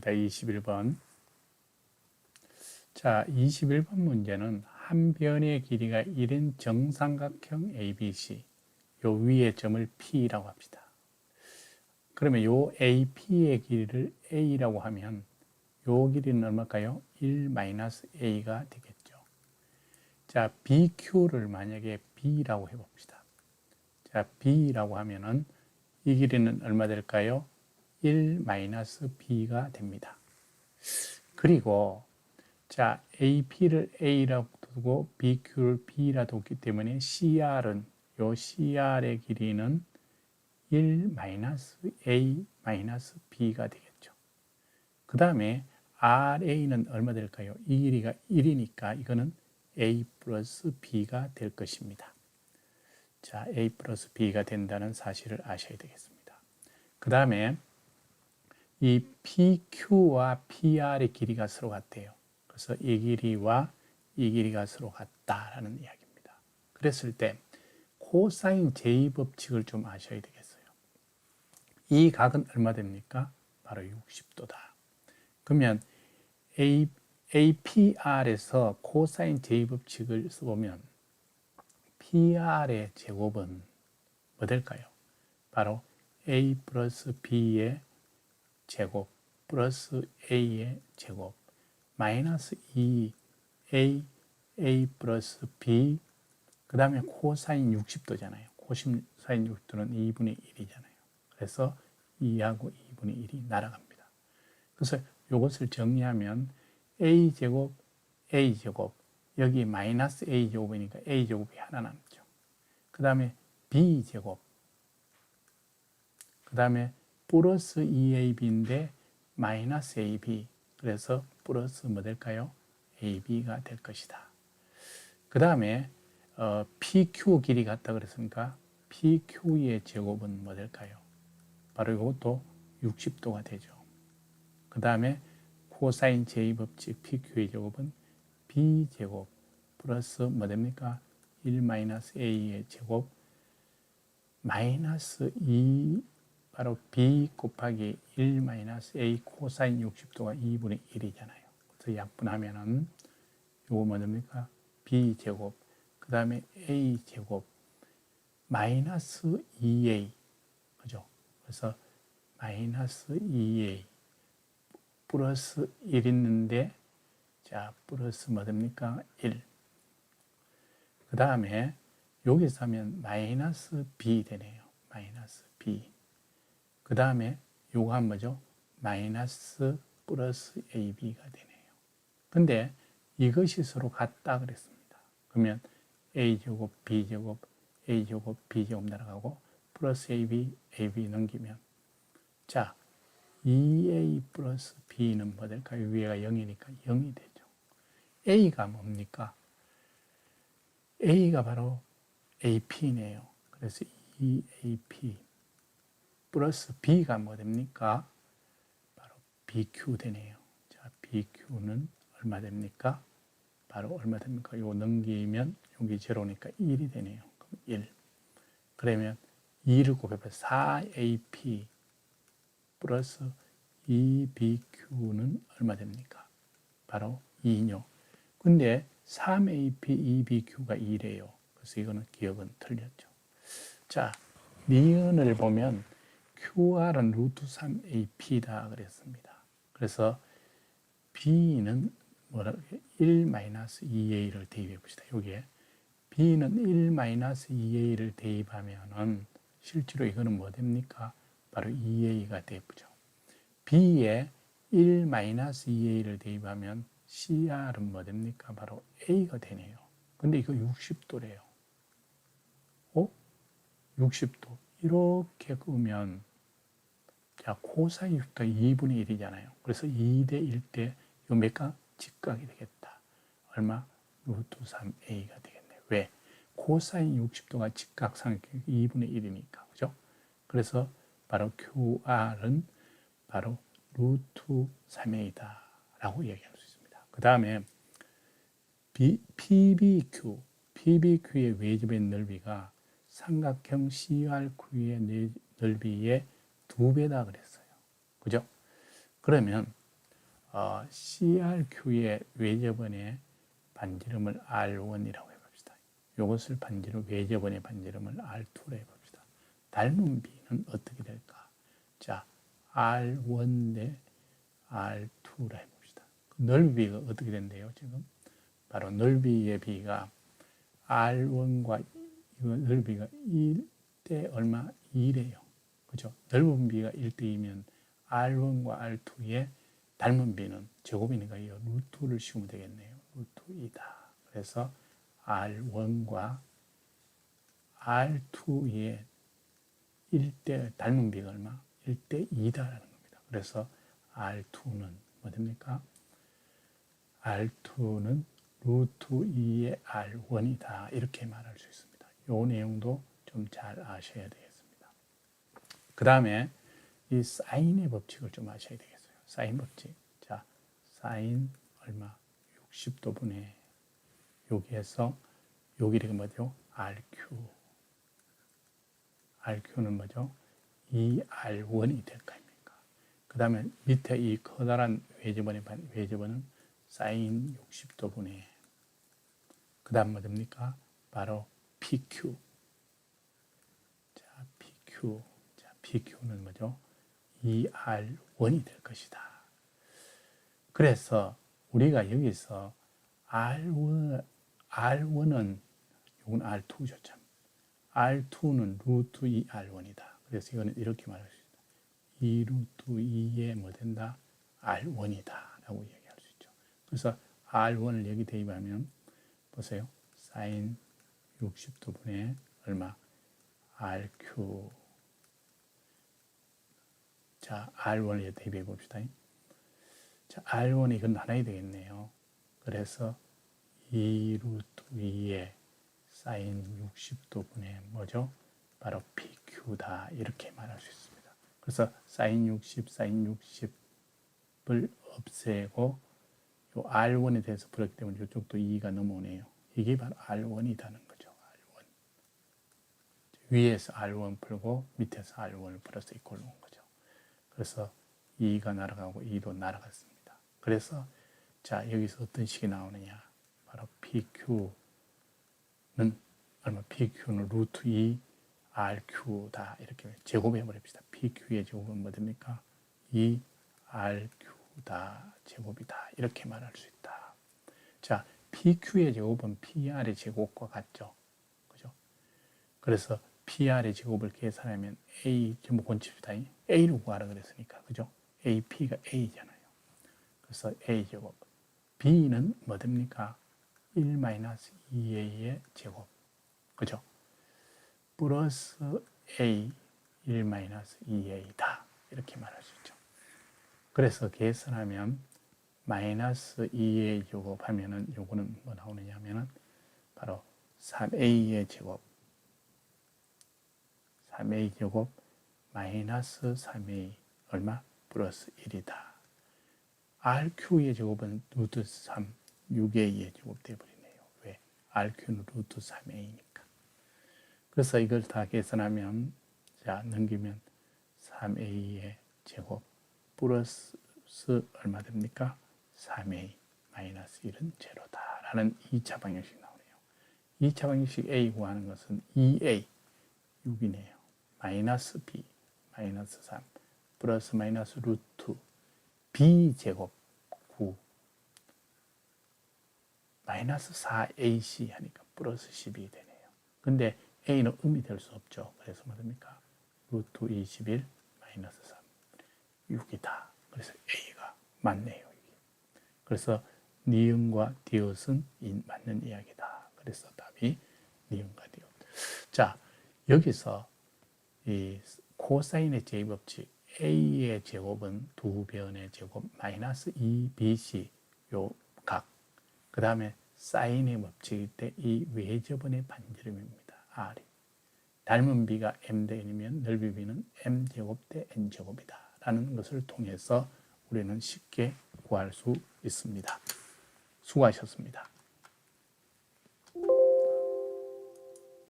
되겠습니다. 21번. 자, 21번 문제는 한 변의 길이가 1인 정삼각형 ABC. 요 위의 점을 P라고 합시다. 그러면 요 AP의 길이를 A라고 하면 요 길이는 얼마일까요? 1-A가 되겠죠. 자, BQ를 만약에 B라고 해봅시다. 자, B라고 하면은 이 길이는 얼마 될까요? 1-B가 됩니다. 그리고 자, AP를 A라고 두고 BQ를 B라 두기 때문에 CR은 요 CR의 길이는 1-A-B가 되겠죠. 그 다음에 RA는 얼마 될까요? 이 길이가 1이니까 이거는 A 플러스 B가 될 것입니다. 자, A 플러스 B가 된다는 사실을 아셔야 되겠습니다. 그 다음에 이 PQ와 PR의 길이가 서로 같대요. 그래서 이 길이와 이 길이가 서로 같다라는 이야기입니다. 그랬을 때 코사인 J 법칙을 좀 아셔야 되겠어요. 이 각은 얼마 됩니까? 바로 60도다. 그러면 A, APR에서 코사인 J 법칙을 써보면 PR의 제곱은 뭐 될까요? 바로 A 플러스 B의 제곱 플러스 A의 제곱 마이너스 2 A 플러스 B 그 다음에 코사인 60도잖아요. 코사인 60도는 2분의 1이잖아요. 그래서 2하고 2분의 1이 날아갑니다. 그래서 이것을 정리하면 A 제곱 A 제곱 여기 마이너스 A 제곱이니까 A 제곱이 하나 남죠. 그 다음에 B 제곱 그 다음에 플러스 2AB인데 마이너스 AB 그래서 플러스 뭐 될까요? AB가 될 것이다. 그 다음에 어, PQ 길이 같다 그랬으니까 PQ의 제곱은 뭐 될까요? 바로 이것도 60도가 되죠. 그 다음에 코사인 J 법칙 PQ의 제곱은 B제곱 플러스 뭐 됩니까? 1-A의 제곱 마이너스 2 바로 B 곱하기 1-A 코사인 60도가 2분의 1이잖아요. 그래서 약분하면은 요거 뭐 됩니까? B제곱 그 다음에 A제곱 마이너스 2A 그죠? 그래서 마이너스 2A 플러스 1 있는데 자 플러스 뭐 됩니까? 1. 그 다음에 여기서 하면 마이너스 B 되네요. 마이너스 B. 그 다음에 요거 한 뭐죠? 마이너스 플러스 AB가 되네요. 근데 이것이 서로 같다 그랬습니다. 그러면 A제곱, B제곱, A제곱, B제곱 날아가고 플러스 AB, AB 넘기면 자 2A 플러스 B는 뭐 될까요? 위에가 0이니까 0이 되죠. A가 뭡니까? A가 바로 AP네요. 그래서 2AP 플러스 B가 뭐 됩니까? 바로 BQ 되네요. 자, BQ는 얼마 됩니까? 바로 얼마 됩니까? 이거 넘기면 여기 제로니까 1이 되네요. 그럼 1. 그러면 2를 곱해봐 4AP 플러스 2BQ는 얼마 됩니까? 바로 2요. 근데 3AP, 2BQ가 2래요. 그래서 이거는 기억은 틀렸죠. 자, 니은을 보면 QR은 루트 3AP다 그랬습니다. 그래서 B는 뭐라 1-2A를 대입해 봅시다. 여기에 B는 1-2A를 대입하면은 실제로 이거는 뭐 됩니까? 바로 2A가 되죠. B에 1-2A를 대입하면 CR은 뭐 됩니까? 바로 A가 되네요. 근데 이거 60도래요. 어? 60도. 이렇게 끄면 자, 코사인 60도 2분의 1이잖아요. 그래서 2대 1대 요 몇가 직각이 되겠다. 얼마? 루트 3a가 되겠네. 왜? 코사인 60도가 직각삼각형 2분의 1이니까. 그죠? 그래서 바로 QR은 바로 루트 3a다. 라고 얘기할 수 있습니다. 그 다음에 PBQ, PBQ의 외접의 넓이가 삼각형 CRQ의 넓이의 두 배다 그랬어요. 그죠? 그러면 어, CRQ의 외접원의 반지름을 R1이라고 해봅시다. 이것을 반지름 외접원의 반지름을 R2로 해봅시다. 닮은 B는 어떻게 될까? 자, R1 대 R2라 해봅시다. 그 넓이가 어떻게 된대요? 지금 바로 넓이의 B가 R1과 이 넓이가 1대 얼마? 2래요. 그죠? 넓은 B가 1대2면 R1과 R2의 닮은 B는 제곱이니까 이 루트를 씌우면 되겠네요. 루트 2다. 그래서 R1과 R2의 1대 닮은 B가 얼마? 1대 2다라는 겁니다. 그래서 R2는 뭐 됩니까? R2는 루트 2의 R1이다. 이렇게 말할 수 있습니다. 이 내용도 좀 잘 아셔야 되겠습니다. 그 다음에 이 사인의 법칙을 좀 아셔야 되겠어요. 사인 법칙. 자, 사인 얼마? 60도 분의 여기에서 여기가 뭐죠? RQ. RQ는 뭐죠? 2R1이 될거 아닙니까? 그 다음에 밑에 이 커다란 반, 외접원은 사인 60도 분의 그 다음 뭐 됩니까? 바로 PQ. 자, PQ. 자, PQ는 뭐죠? 2R1이 될 것이다. 그래서 우리가 여기서 R1, R1은 이건 R2죠 참. R2는 루트 2R1이다. 그래서 이거는 이렇게 말할 수 있다. 2 루트 2에 뭐 된다? R1이다. 라고 얘기할 수 있죠. 그래서 R1을 여기 대입하면 보세요. 사인 60도 분의 얼마? RQ. 자, R1을 대입해 봅시다. 자, R1이 이건 나눠야 되겠네요. 그래서 2 루트 2에 사인 60도 분의 뭐죠? 바로 PQ다. 이렇게 말할 수 있습니다. 그래서 사인 60, 사인 60을 없애고 요 R1에 대해서 풀었기 때문에 이쪽도 2가 넘어오네요. 이게 바로 R1이라는 거죠. R1. 위에서 R1 풀고 밑에서 R1을 풀어서 이꼴로 온 거죠. 그래서 2가 날아가고 2도 날아갔습니다. 그래서 자 여기서 어떤 식이 나오느냐 바로 PQ는 얼마 PQ는 루트 2 RQ다 이렇게 제곱해 버립시다. PQ의 제곱은 뭐 됩니까? 2 RQ다 제곱이다 이렇게 말할 수 있다. 자 PQ의 제곱은 PR의 제곱과 같죠. 그래서 PR의 제곱을 계산하면 A 전부 곤칩시다. A를 구하라 그랬으니까 그죠? AP가 A잖아요. 그래서 A 제곱 B는 뭐 됩니까? 1-2A의 제곱. 그죠? 플러스 A 1-2A다. 이렇게 말할 수 있죠. 그래서 계산하면 마이너스 2의 제곱 하면은 요거는 뭐 나오느냐 하면은 바로 3A의 제곱 3A 제곱 마이너스 3A 얼마? 플러스 1이다. RQ의 제곱은 루트 3 6A의 제곱 되어버리네요. 왜? RQ는 루트 3A니까. 그래서 이걸 다 계산하면 자 넘기면 3A의 제곱 플러스 얼마 됩니까? 3A 마이너스 1은 제로다 라는 2차 방정식 나오네요. 2차 방정식 A 구하는 것은 2A 6이네요. 마이너스 B 마이너스 3 플러스 마이너스 루트 B 제곱 9 마이너스 4AC 하니까 플러스 10이 되네요. 근데 A는 음이 될 수 없죠. 그래서 뭐 됩니까? 루트 21 마이너스 3 6이다. 그래서 A가 맞네요. 그래서 니은과 디귿은 맞는 이야기다. 그래서 답이 니은과 디귿. 자, 여기서 이 코사인의 제곱칙 A의 제곱은 두 변의 제곱 마이너스 2BC 요 각. 그 다음에 사인의 법칙일 때 이 외접원의 반지름입니다. R이. 닮은 B가 M 대 N이면 넓이 B는 M 제곱 대 N 제곱이다. 라는 것을 통해서 우리는 쉽게 구할 수 있습니다. 수고하셨습니다.